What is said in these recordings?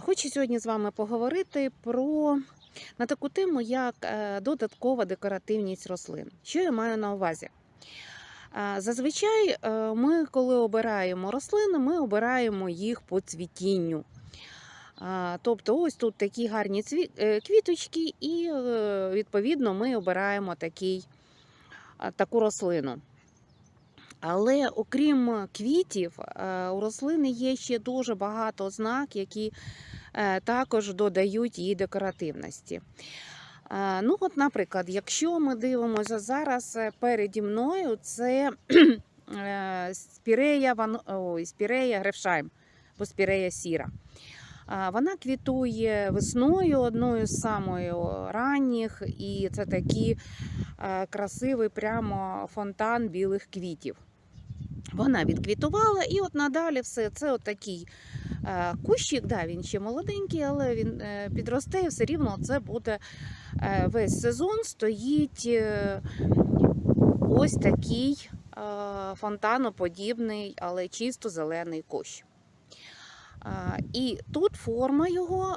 Хочу сьогодні з вами поговорити про на таку тему, як е, додаткова декоративність рослин. Що я маю на увазі? Зазвичай е, ми, коли обираємо рослини, ми обираємо їх по цвітінню. Тобто, ось тут такі гарні е, квіточки, і відповідно ми обираємо такий, таку рослину. Але окрім квітів, е, у рослини є ще дуже багато ознак, які е, також додають їй декоративності. Е, Ну, от, наприклад, якщо ми дивимося зараз е, переді мною, це е, спірея, ван... Ой, спірея грефшайм, або спірея сіра. Вона квітує весною одною з самої ранніх, і це такий е, красивий прямо фонтан білих квітів. Вона відквітувала, і от надалі все це от такий е, кущик. Да, він ще молоденький, але він е, підросте, і все рівно це буде е, весь сезон. Стоїть ось такий фонтаноподібний, але чисто зелений кущ. І тут форма його,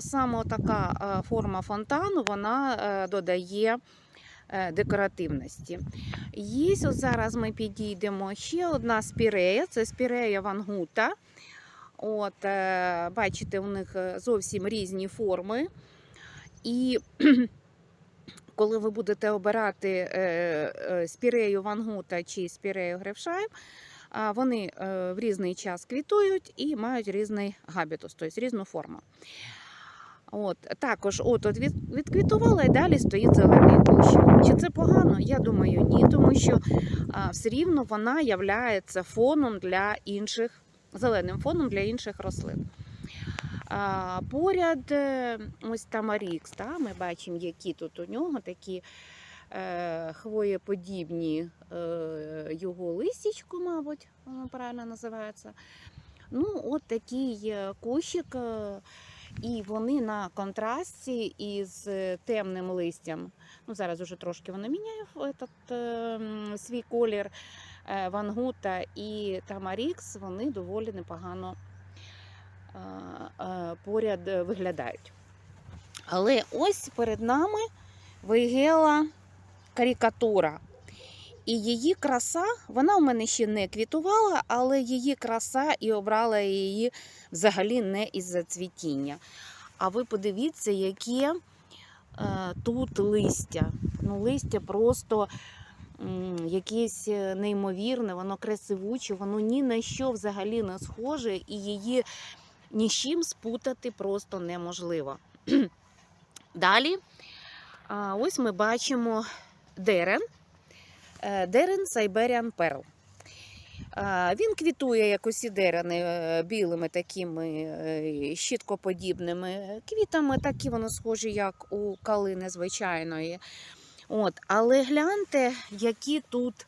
саме така форма фонтану, вона додає декоративності. Є ось зараз ми підійдемо ще одна спірея, це спірея вангута. От, е, бачите, у них е, зовсім різні форми. І коли ви будете обирати е, е, спірею вангута чи спірею грефшайм, а, вони е, в різний час квітують і мають різний габітус, тобто різну форму. От, також от, от від, відквітувала і далі стоїть зелений кущ. Чи це погано? Я думаю, ні, тому що а, все рівно вона являється фоном для інших, зеленим фоном для інших рослин. А, поряд е, ось тамарікс, та, ми бачимо, які тут у нього такі е, хвоєподібні е, його листячко, мабуть, воно правильно називається. Ну, от такий е, кущик, е, і вони на контрасті із е, темним листям. Ну, зараз уже трошки воно міняє этот, е, свій колір. Е, Вангута і Тамарікс, вони доволі непогано е, е, поряд е, виглядають. Але ось перед нами вигела карикатура. І її краса, вона у мене ще не квітувала, але її краса і обрала її взагалі не із-за цвітіння. А ви подивіться, яке е, тут листя. Ну, листя просто м, якесь е, неймовірне, воно красивуче, воно ні на що взагалі не схоже, і її ні з чим спутати просто неможливо. Далі, а, ось ми бачимо дерен. Е, Дерен Сайберіан Перл. Він квітує, як усі дерени, е, білими такими е, щіткоподібними квітами, такі вони схожі, як у калини звичайної. От. Але гляньте, які тут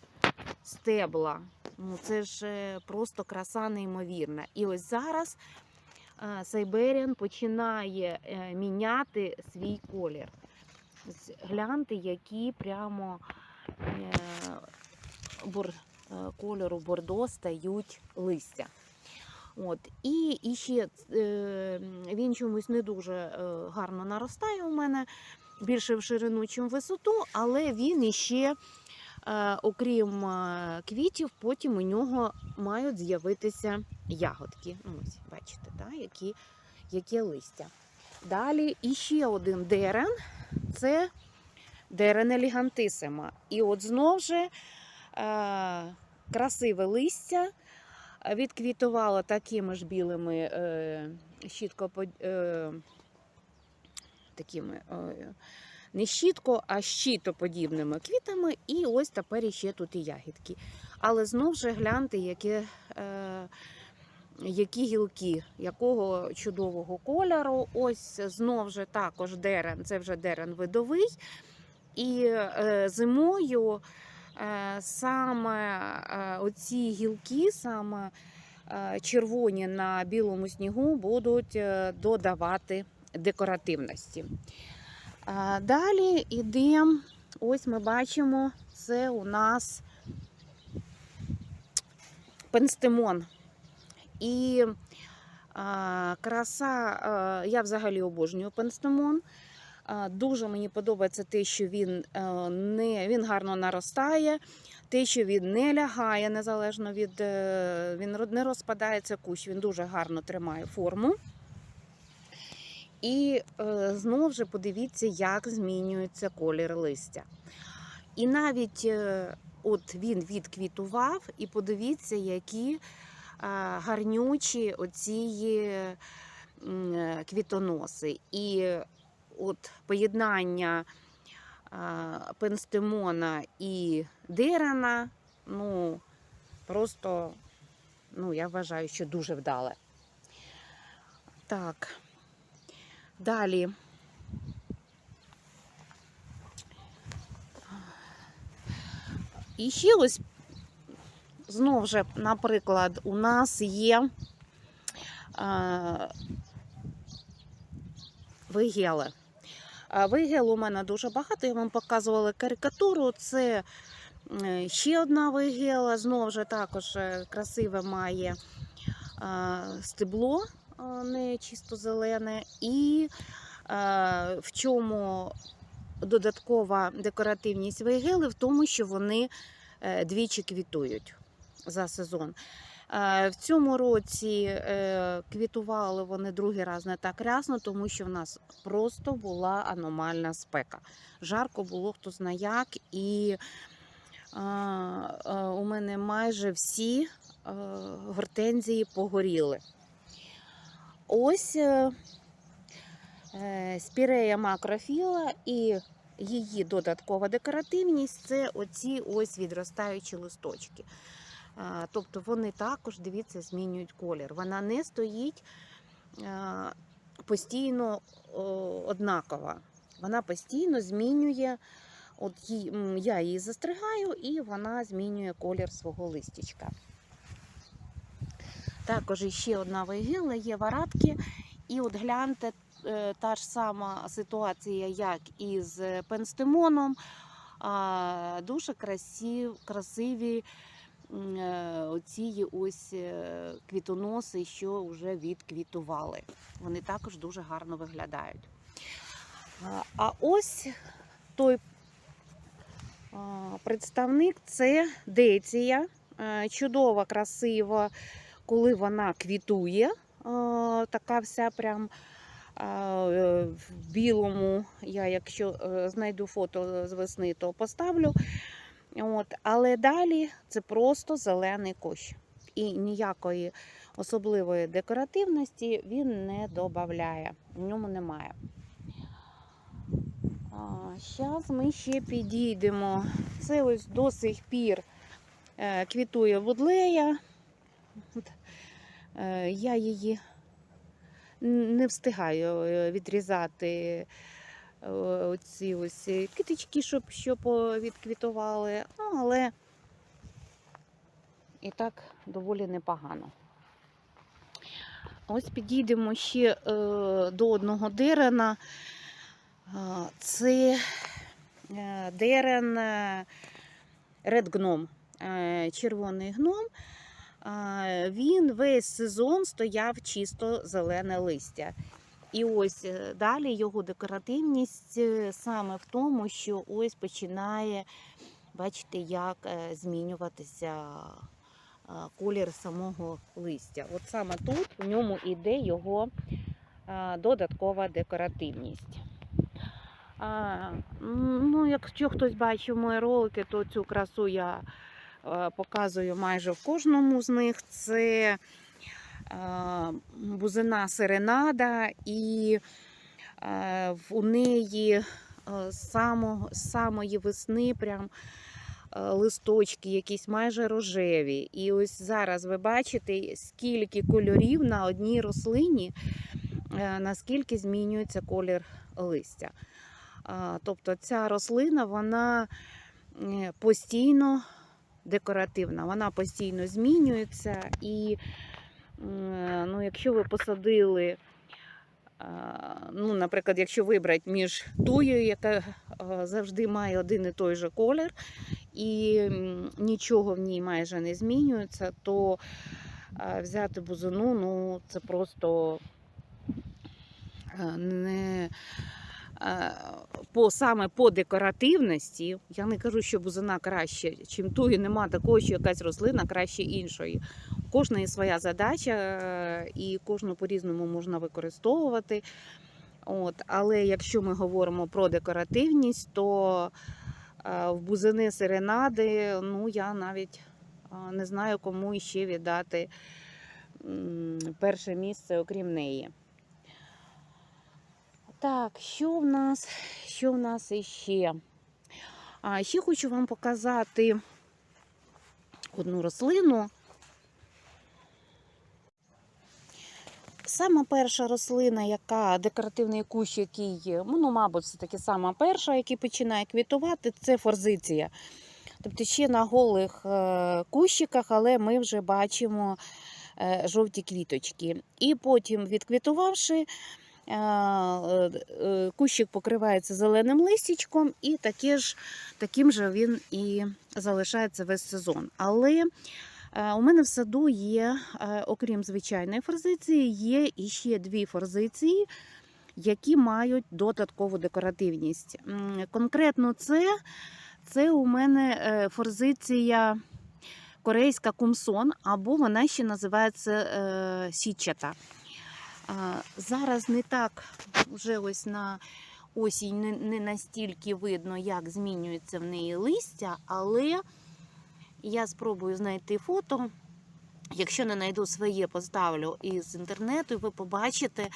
стебла. Ну, це ж просто краса неймовірна. І ось зараз Сайберіан починає міняти свій колір. Гляньте, які прямо кольору бордо стають листя. От. І, і ще е, він чомусь не дуже е, гарно наростає у мене, більше в ширину, ніж в висоту, але він іще, е, окрім е, квітів, потім у нього мають з'явитися ягодки. Ну, Ось, бачите, да, які, які листя. Далі іще один дерен це дерен елігантисима. І от знов же е, красиве листя відквітувало такими ж білими е, щітко, е, такими, не щітко, а щитоподібними квітами. І ось тепер іще тут і ягідки. Але знов же гляньте, яке. Е, які гілки, якого чудового кольору. Ось знов же також дерен, це вже дерен видовий. І е, зимою е, саме е, оці гілки, саме червоні на білому снігу, будуть додавати декоративності. Далі йдемо, ось ми бачимо, це у нас пенстемон. І краса, я взагалі обожнюю пенстемон. Дуже мені подобається те, що він, е, не, він гарно наростає, те, що він не лягає незалежно від е, він не розпадається кущ, він дуже гарно тримає форму. І е, знову ж подивіться, як змінюється колір листя. І навіть от він відквітував, і подивіться, які гарнючі оці квітоноси. І от поєднання пенстемона і дерена, ну, просто, ну, я вважаю, що дуже вдале. Так. Далі. І ще ось знов же, наприклад, у нас є е, вигели. А Вигел у мене дуже багато. Я вам показувала карикатуру. Це е, ще одна вигела. Знову ж також е, красиве має стебло, не чисто зелене. І в чому додаткова декоративність вейгели в тому, що вони е, двічі квітують за сезон. Е, В цьому році е, квітували вони другий раз не так рясно, тому що в нас просто була аномальна спека. Жарко було хто зна як, і у мене майже всі е, гортензії погоріли. Ось спірея макрофіла і її додаткова декоративність це оці ось відростаючі листочки. Тобто вони також, дивіться, змінюють колір. Вона не стоїть постійно однакова. Вона постійно змінює. От я її застригаю, і вона змінює колір свого листячка. Також іще одна вигіла є варатки. І от гляньте, е, та ж сама ситуація, як і з пенстемоном. Дуже красив, красиві е, оці ось е, квітоноси, що вже відквітували. Вони також дуже гарно виглядають. А- ось той представник це деція. Е, Чудова, красива, коли вона квітує. е, Така вся прям е, в білому. Я, якщо е, знайду фото з весни, то поставлю. От, але далі це просто зелений кущ. І ніякої особливої декоративності він не додає. В ньому немає. Зараз ми ще підійдемо. Це ось до сих пір е, квітує вудлея. Е, Я її не встигаю е, відрізати оці ось китички, щоб, е, відквітували, ну, але і так доволі непогано. Ось підійдемо ще е, до одного дерена. Це е, дерен е, Red е, червоний гном. Він весь сезон стояв чисто зелене листя. І ось е, далі його декоративність е, саме в тому, що ось починає, бачите, як е, змінюватися колір самого листя. От саме тут в ньому іде його додаткова декоративність. А, ну, якщо хтось бачив мої ролики, то цю красу я е, показую майже в кожному з них. Це бузина серенада, і е, у неї е, з само, самої весни прям е, листочки якісь майже рожеві. І ось зараз ви бачите, скільки кольорів на одній рослині, е, наскільки змінюється колір листя. Тобто ця рослина вона е, постійно декоративна, вона постійно змінюється. І ну, якщо ви посадили, ну, наприклад, якщо вибрати між тою, яка завжди має один і той же колір, і нічого в ній майже не змінюється, то взяти бузину, ну це просто не по саме по декоративності. Я не кажу, що бузина краще, чим ту, і нема такого, що якась рослина краще іншої. У кожної своя задача, е, і кожну по-різному можна використовувати. От, але якщо ми говоримо про декоративність, то е, в бузини серенади, ну я навіть е, не знаю, кому іще віддати перше місце, окрім неї. Так, що в нас, що в нас іще? А ще хочу вам показати одну рослину. Сама перша рослина, яка декоративний кущ, який, ну, мабуть, це таки сама перша, який починає квітувати, це форзиція. Тобто ще на голих е, кущиках, але ми вже бачимо е, жовті квіточки. І потім, відквітувавши, кущик покривається зеленим листячком, і таке ж, таким же він і залишається весь сезон. Але Е, У мене в саду є, е, окрім звичайної форзиції, є іще дві форзиції, які мають додаткову декоративність. Конкретно це, це у мене е, форзиція корейська кумсон, або вона ще називається е, січата. Зараз не так вже ось на осінь не, настільки видно, як змінюється в неї листя, але я спробую знайти фото. Якщо не знайду своє, поставлю із інтернету, і ви побачите.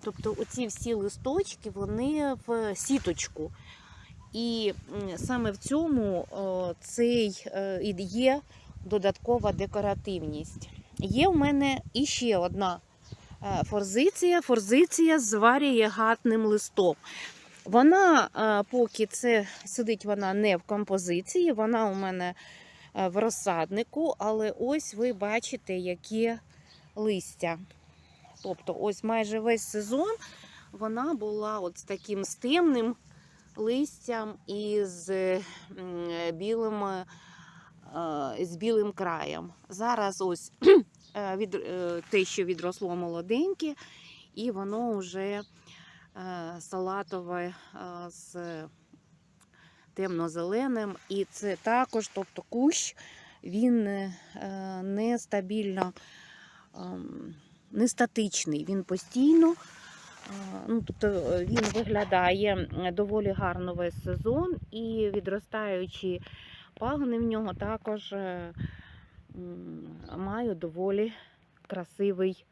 Тобто оці всі листочки, вони в сіточку. І саме в цьому цей е, є додаткова декоративність. Є в мене іще одна форзиція, форзиція з варієгатним листом. Вона, е, поки це сидить вона не в композиції, вона у мене е, в розсаднику, але ось ви бачите, яке листя. Тобто, ось майже весь сезон вона була от з таким стемним листям і з білим, е, з білим краєм. Зараз ось е, від, е, те, що відросло молоденьке, і воно вже е, салатове е, з темно-зеленим. І це також, тобто кущ, він е, нестабільно, ем, не статичний, він постійно. е, Ну, тобто е, він виглядає е, доволі гарно весь сезон, і відростаючі пагони в нього також м, мають доволі красивий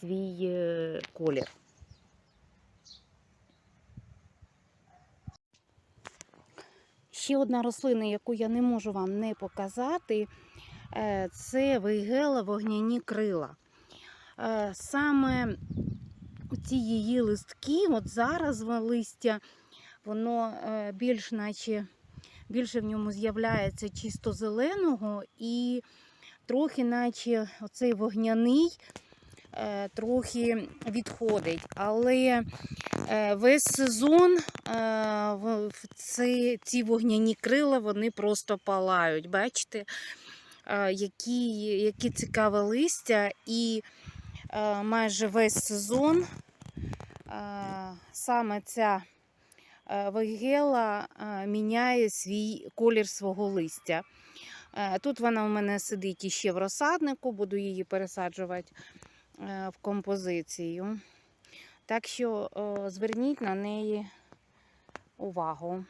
свій е, колір. Ще одна рослина, яку я не можу вам не показати, е, це вейгела вогняні крила. Е, Саме ці її листки, от зараз листя, воно більш наче більше в ньому з'являється чисто зеленого і трохи, наче оцей вогняний, е, трохи відходить. Але е, весь сезон е, ці, вогняні крила вони просто палають. Бачите, які, які цікаве листя, і майже весь сезон саме ця е, вейгела е, міняє свій колір свого листя. Е, Тут вона у мене сидить іще в розсаднику, буду її пересаджувати в композицію. Так що зверніть на неї увагу.